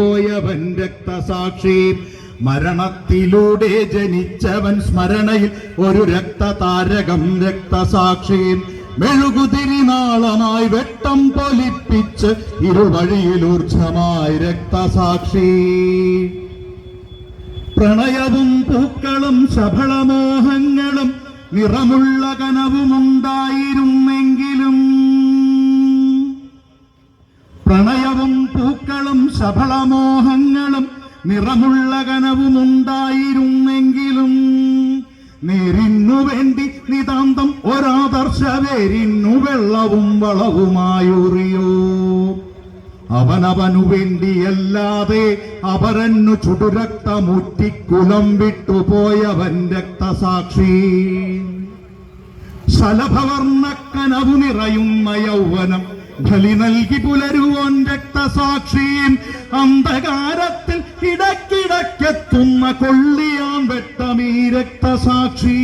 പോയവൻ രക്തസാക്ഷി. മരണത്തിലൂടെ ജനിച്ചവൻ സ്മരണയിൽ ഒരു രക്തതാരകം രക്തസാക്ഷി. മെഴുകുതിരിനാളമായി വെട്ടം പൊലിപ്പിച്ച് ഇരുവഴിയിലൂർജമായി രക്തസാക്ഷി. പ്രണയവും പൂക്കളും ശബളമോഹങ്ങളും നിറമുള്ള കനവുമുണ്ടായിരുന്നെങ്കിലും പ്രണയവും ശബളമോഹങ്ങളും നിറമുള്ള കനവുമുണ്ടായിരുന്നെങ്കിലും നേരിന്നു വേണ്ടി നിതാന്തം ഒരാദർശ വേരിന്നു വെള്ളവും വളവുമായുറിയോ. അവനവനു വേണ്ടിയല്ലാതെ അവരന്നു ചുടുരക്തമുറ്റിക്കുളം വിട്ടുപോയവൻ രക്തസാക്ഷി. ശലഭവർണക്കനവു നിറയുന്ന യൗവനം ബലി നൽകി പുലരുവോൻ രക്തസാക്ഷിയും അന്ധകാരത്തിൽ ഇടക്കിടക്കെത്തുന്ന കൊള്ളിയാൻ വെട്ടമീ രക്തസാക്ഷി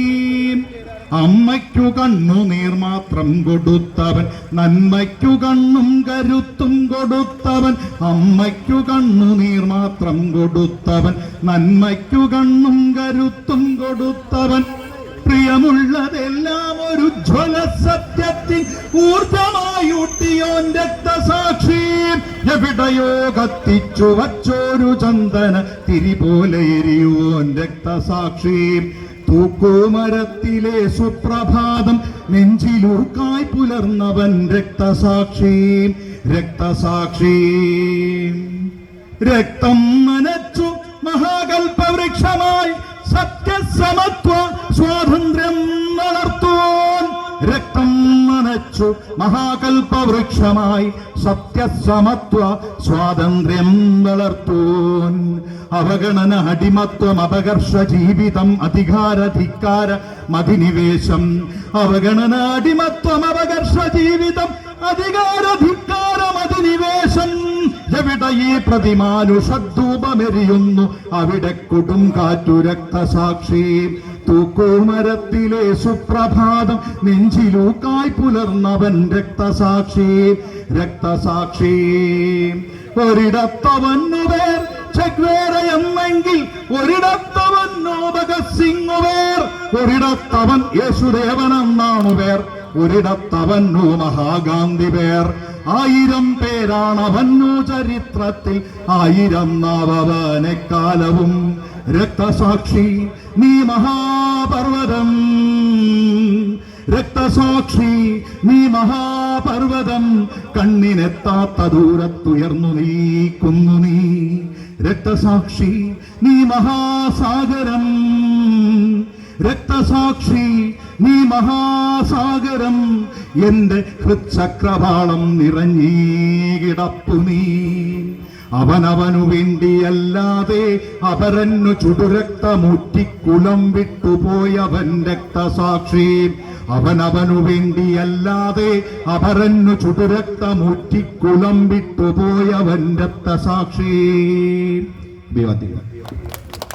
അമ്മയ്ക്കു കണ്ണുനീർ മാത്രം കൊടുത്തവൻ നന്മയ്ക്കു കണ്ണും കരുത്തും കൊടുത്തവൻ അമ്മയ്ക്കു കണ്ണുനീർ മാത്രം കൊടുത്തവൻ നന്മയ്ക്കു കണ്ണും കരുത്തും കൊടുത്തവൻ. പ്രിയമുള്ളതെല്ലാം ഒരു ജ്വല സത്യത്തിൻ ഊർജമായൂട്ടിയോൻ രക്തസാക്ഷി. എവിടെയോ കത്തിച്ചു വച്ചോരു ചന്ദന തിരി പോലെ എരിയുവോൻ രക്തസാക്ഷി. തൂക്കുമരത്തിലെ സുപ്രഭാതം നെഞ്ചിലൂക്കായി പുലർന്നവൻ രക്തസാക്ഷി. രക്തസാക്ഷി. രക്തം നനച്ചു മഹാകൽപവൃക്ഷമായി സത്യസമത്വ സ്വാതന്ത്ര്യം വളർത്തുവാൻ രക്തം നനച്ചു മഹാകൽപ്പ വൃക്ഷമായി സത്യസമത്വ സ്വാതന്ത്ര്യം വളർത്തൂൻ അവഗണന അടിമത്വം അപകർഷ ജീവിതം അധികാര ധിക്കാര മതിനിവേശം അവഗണന അടിമത്വം അപകർഷ ജീവിതം അധികാര ധിക്കാര മതിനിവേശം എവിടെ ഈ പ്രതിമാനുഷദ്ധൂപമെരിയുന്നു അവിടെ കൊടുങ്കാറ്റു രക്തസാക്ഷി തൂക്കുമരത്തിലെ സുപ്രഭാതം നെഞ്ചിലൂക്കായി പുലർന്നവൻ രക്തസാക്ഷി രക്തസാക്ഷി. ഒരിടത്തവന്നു പേർ ഒരിടത്തവൻ ഒരിടത്തവന്നോ ഭഗത് ഒരിടത്തവൻ യേശുദേവൻ എന്നാണു പേർ ഒരിടത്തവന്നു മഹാഗാന്ധി പേർ. ആയിരം പേരാണവന്നു ചരിത്രത്തിൽ ആയിരം നവവനക്കാലവും രക്തസാക്ഷി. നീ മഹാപർവതം രക്തസാക്ഷി നീ മഹാപർവതം കണ്ണിനെത്താത്ത ദൂരത്തുയർന്നു നീ കുന്നു നീ. രക്തസാക്ഷി നീ മഹാസാഗരം. രക്തസാക്ഷി നീ മഹാസാഗരം. എന്റെ ഹൃചക്രവാളം നിറഞ്ഞീ കിടപ്പു നീ. അവനവനു വേണ്ടിയല്ലാതെ അവരന്നു ചുടുരക്തമുറ്റിക്കുളം വിട്ടുപോയവൻ രക്തസാക്ഷി. അവനവനു വേണ്ടിയല്ലാതെ അവരന്നു ചുടുരക്തമുറ്റിക്കുളം വിട്ടുപോയവൻ രക്തസാക്ഷി. വിവത്തില്ല